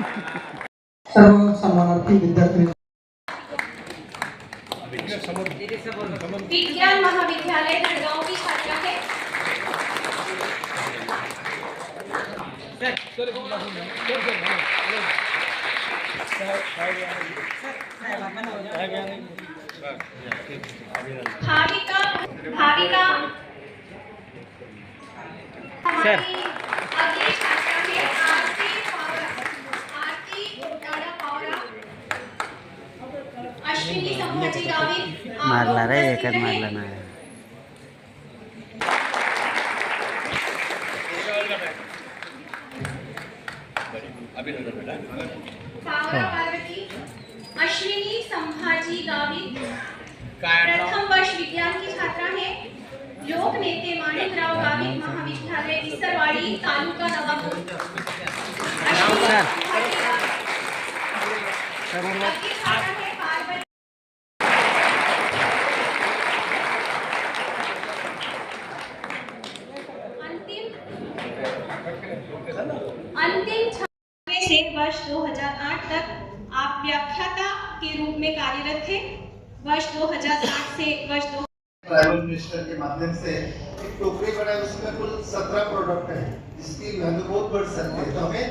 सर्व सन्मानार्थी विद्यार्थी विज्ञान महाविद्यालय जळगाव की है भाविका भाविका हमारी मारला रे एकच मारला नाही. अश्विनी संभाजी गावित प्रथम वर्ष विज्ञान की छात्रा है लोक नेते माणिकराव गावित महाविद्यालय इसरवाडी तालुका नवापूर. अश्विनी सर. संभाजी गावित. अगली छात्रा है पार्वती अंतिम अंतिम छात्र से वर्ष 2008 तक आप व्याख्याता के रूप में कार्यरत थे। वर्ष 2008 से वर्ष 2000 ट्रैवल मिनिस्टर के माध्यम से एक टोकरी बनाई उसमें कुल सत्रह प्रोडक्ट है जिसकी वैल्यू बहुत बढ़ सकती है। तो हमें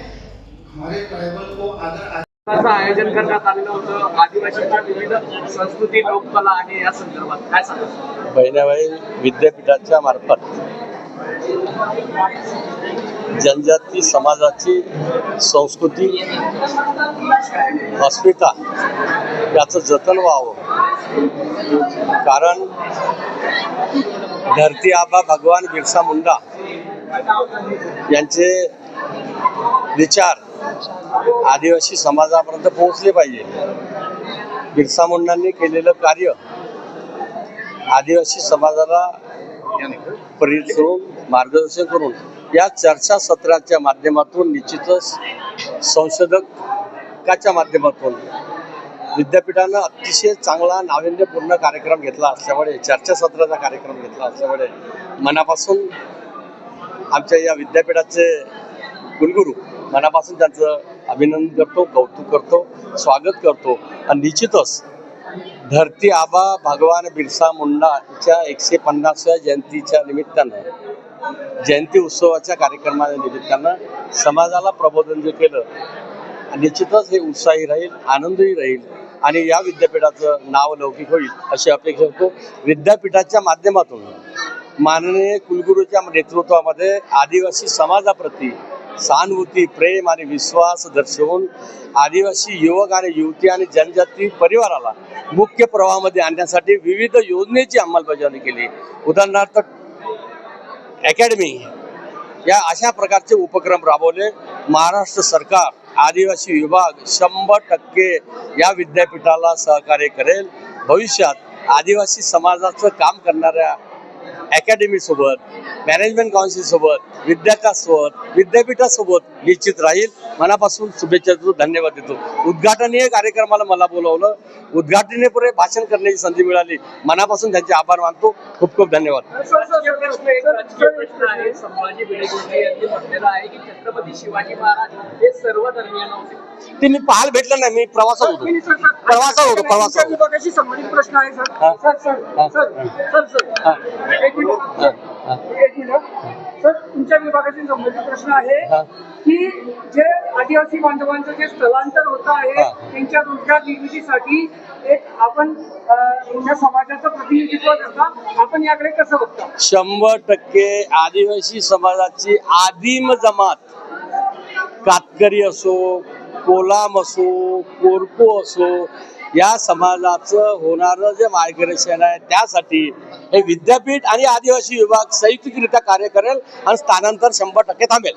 हमारे ट्राइबल को अगर असं आयोजन करण्यात आलेलं होतं. आदिवासींच्या विविध संस्कृती लोककला आणि या संदर्भात. काय सांगा बहिणाबाई विद्यापीठाच्या मार्फत जनजाती समाजाची संस्कृती अस्मिता याचं जतन व्हावं. कारण धरती आबा भगवान बिरसा मुंडा यांचे विचार आदिवासी समाजापर्यंत पोहोचले पाहिजे. बिरसा मुंडांनी केलेलं कार्य आदिवासी समाजाला प्रेरित मार्गदर्शन करून या चर्चा सत्राच्या माध्यमातून निश्चितच संशोधकाच्या माध्यमातून विद्यापीठानं अतिशय चांगला नाविन्यपूर्ण कार्यक्रम घेतला असल्यामुळे चर्चासत्राचा कार्यक्रम घेतला असल्यामुळे मनापासून आमच्या या विद्यापीठाचे कुलगुरू मनापासून त्यांचं अभिनंदन करतो कौतुक करतो स्वागत करतो. आणि निश्चितच धरती आबा भगवान बिरसा मुंडाच्या एकशे पन्नासव्या जयंतीच्या निमित्तानं जयंती उत्सवाच्या कार्यक्रमाच्या निमित्तानं समाजाला प्रबोधन जे केलं निश्चितच हे उत्साही राहील आनंदही राहील आणि या विद्यापीठाचं नाव लौकिक होईल अशी अपेक्षा करतो. विद्यापीठाच्या माध्यमातून माननीय कुलगुरूच्या नेतृत्वामध्ये आदिवासी समाजाप्रती सहानुभूती प्रेम आणि विश्वास दर्शवून आदिवासी युवक आणि युवती आणि जनजाती परिवाराला मुख्य प्रवाहामध्ये आणण्यासाठी विविध योजनेची अंमलबजावणी केली. उदाहरणार्थ अकॅडमी या अशा प्रकारचे उपक्रम राबवले. महाराष्ट्र सरकार आदिवासी विभाग शंभर टक्के या विद्यापीठाला सहकार्य करेल. भविष्यात आदिवासी समाजाचं काम करणाऱ्या अकॅडमी सोबत मॅनेजमेंट काउन्सिल सोबत विद्यार्थ्यासोबत विद्यापीठासोबत निश्चित राहील मनापासून शुभेच्छा देतो धन्यवाद देतो उद्घाटनीय कार्यक्रमाला मला बोलवलं उद्घाटनीय भाषण करण्याची संधी मिळाली मनापासून त्यांचे आभार मानतो खूप खूप धन्यवाद संभाजी छत्रपती शिवाजी महाराज हे सर्व नव्हते ते मी पाहायला भेटलं नाही मी प्रवासात होतो प्रवासात होतो प्रवासात. विभागाशी संबंधित प्रश्न आहे सर हा. सर सर हा. सर सर हा. सर तुमच्या विभागाशी संबंधित प्रश्न आहे. की जे आदिवासी बांधवांचं जे स्थलांतर होत आहे. त्यांच्या रोजगार निर्मितीसाठी एक आपण समाजाचं प्रतिनिधित्व करता आपण याकडे कसं बघता शंभर टक्के आदिवासी समाजाची आदिम जमात कातकरी असो कोलाम असो कोरको असो या समाजाचं होणारं जे मायग्रेशन आहे त्यासाठी हे विद्यापीठ आणि आदिवासी विभाग संयुक्तिकरित्या कार्य करेल आणि स्थानांतर शंभर टक्के थांबेल.